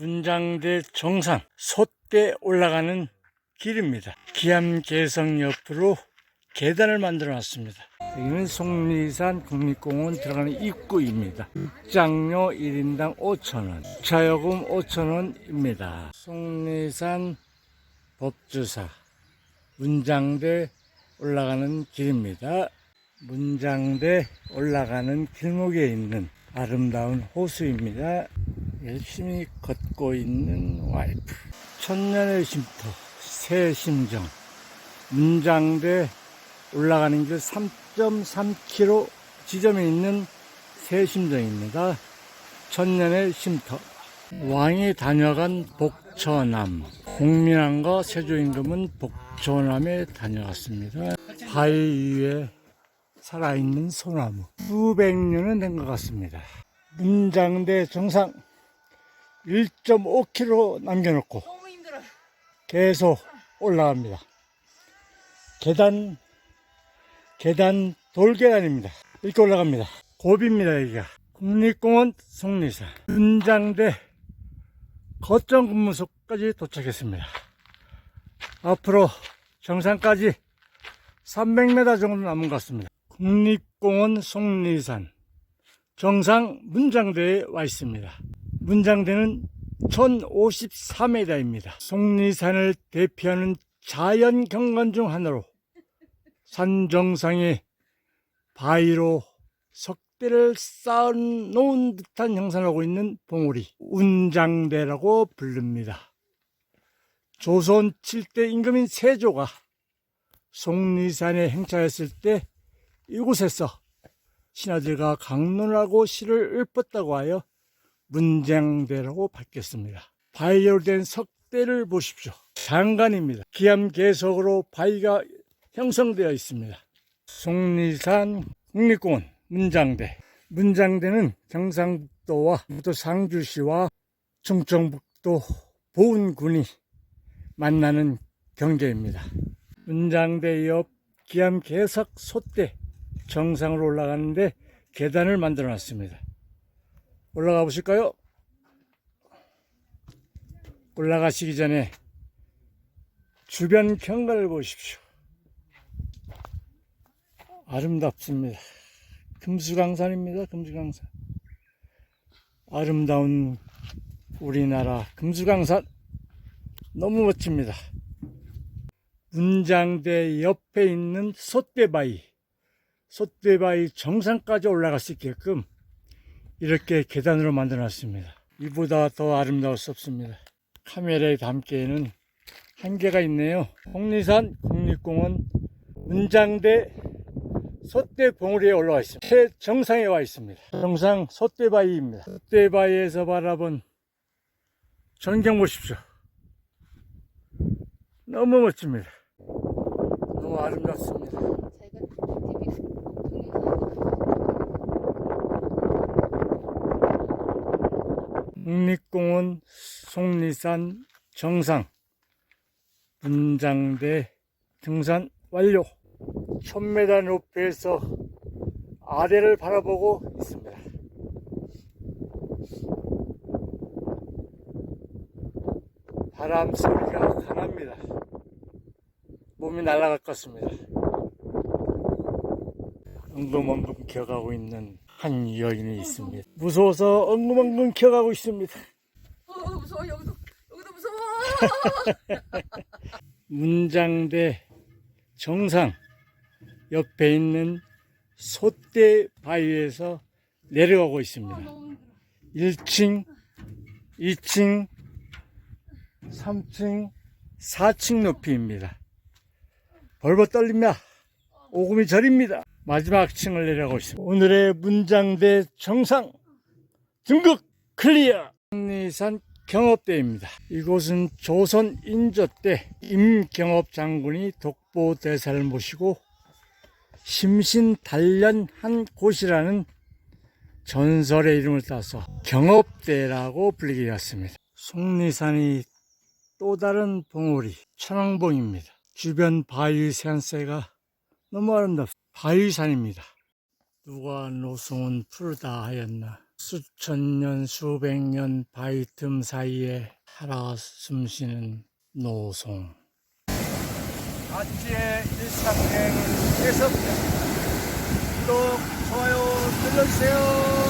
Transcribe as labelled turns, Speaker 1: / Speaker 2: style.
Speaker 1: 문장대 정상 솥대 올라가는 길입니다. 기암개성 옆으로 계단을 만들어 놨습니다. 여기는 속리산 국립공원 들어가는 입구입니다. 입장료 1인당 5,000원, 차요금 5,000원입니다. 속리산 법주사 문장대 올라가는 길입니다. 문장대 올라가는 길목에 있는 아름다운 호수입니다. 열심히 걷고 있는 와이프. 천년의 쉼터, 새 심정. 문장대 올라가는 길 3.3km 지점에 있는 새 심정입니다. 천년의 쉼터. 왕이 다녀간 복처남. 공민왕과 세조임금은 복처남에 다녀갔습니다. 바위 위에 살아있는 소나무. 수백 년은 된 것 같습니다. 문장대 정상 1.5km 남겨놓고. 계속 올라갑니다. 계단, 계단 돌계단입니다. 이렇게 올라갑니다. 고비입니다, 여기가. 국립공원 속리산. 문장대 거점 근무소까지 도착했습니다. 앞으로 정상까지 300m 정도 남은 것 같습니다. 국립공원 속리산 정상 문장대에 와 있습니다. 문장대는 1053m입니다. 속리산을 대표하는 자연 경관 중 하나로 산 정상에 바위로 석대를 쌓아놓은 듯한 형상을 하고 있는 봉우리 운장대라고 부릅니다. 조선 7대 임금인 세조가 속리산에 행차했을 때 이곳에서 신하들과 강론을 하고 시를 읊었다고 하여 문장대라고 밝혔습니다. 바위로 된 석대를 보십시오. 장관입니다. 기암 계석으로 바위가 형성되어 있습니다. 속리산 국립공원 문장대. 문장대는 경상북도와 또 상주시와 충청북도 보은군이 만나는 경계입니다. 문장대 옆 기암 계석 솥대 정상으로 올라가는데 계단을 만들어 놨습니다. 올라가 보실까요? 올라가시기 전에 주변 경관을 보십시오. 아름답습니다. 금수강산입니다. 금수강산. 아름다운 우리나라 금수강산. 너무 멋집니다. 문장대 옆에 있는 솥대바위. 솥대바위 정상까지 올라갈 수 있게끔 이렇게 계단으로 만들어 놨습니다. 이보다 더 아름다울 수 없습니다. 카메라에 담기에는 한계가 있네요. 홍리산 국립공원 문장대 솥대 봉우리에 올라와 있습니다. 최정상에 와 있습니다. 정상 솥대바위입니다. 솥대바위에서 바라본 전경 보십시오. 너무 멋집니다. 너무 아름답습니다.
Speaker 2: 자기가 TV
Speaker 1: 국립공원 속리산 정상 문장대 등산 완료. 1000m 높이에서 아래를 바라보고 있습니다. 바람 소리가 강합니다. 몸이 날아갈 것 같습니다. 엉금엉금 기어가고 있는 한 여인이 있습니다 무서워서 엉금엉금 기어가고 있습니다
Speaker 2: 어 무서워 여기도 여기도 무서워.
Speaker 1: 문장대 정상 옆에 있는 솥대 바위에서 내려가고 있습니다.
Speaker 2: 너무 힘들어.
Speaker 1: 1층, 2층, 3층, 4층 높이입니다. 벌벌 떨립니다. 오금이 저립니다. 마지막 층을 내려가고 있습니다. 오늘의 문장대 정상 등극 클리어! 성리산 경업대입니다. 이곳은 조선 인조 때 임경업 장군이 독보 대사를 모시고 심신 단련한 곳이라는 전설의 이름을 따서 경업대라고 불리게 되었습니다. 속리산이 또 다른 봉우리 천왕봉입니다. 주변 바위 산세가 너무 아름답습니다. 바위산입니다. 누가 노송은 푸르다 하였나 수천 년, 수백 년 바위 틈 사이에 살아 숨쉬는 노송. 안지의 일상여행을 계속합니다. 구독, 좋아요 눌러주세요.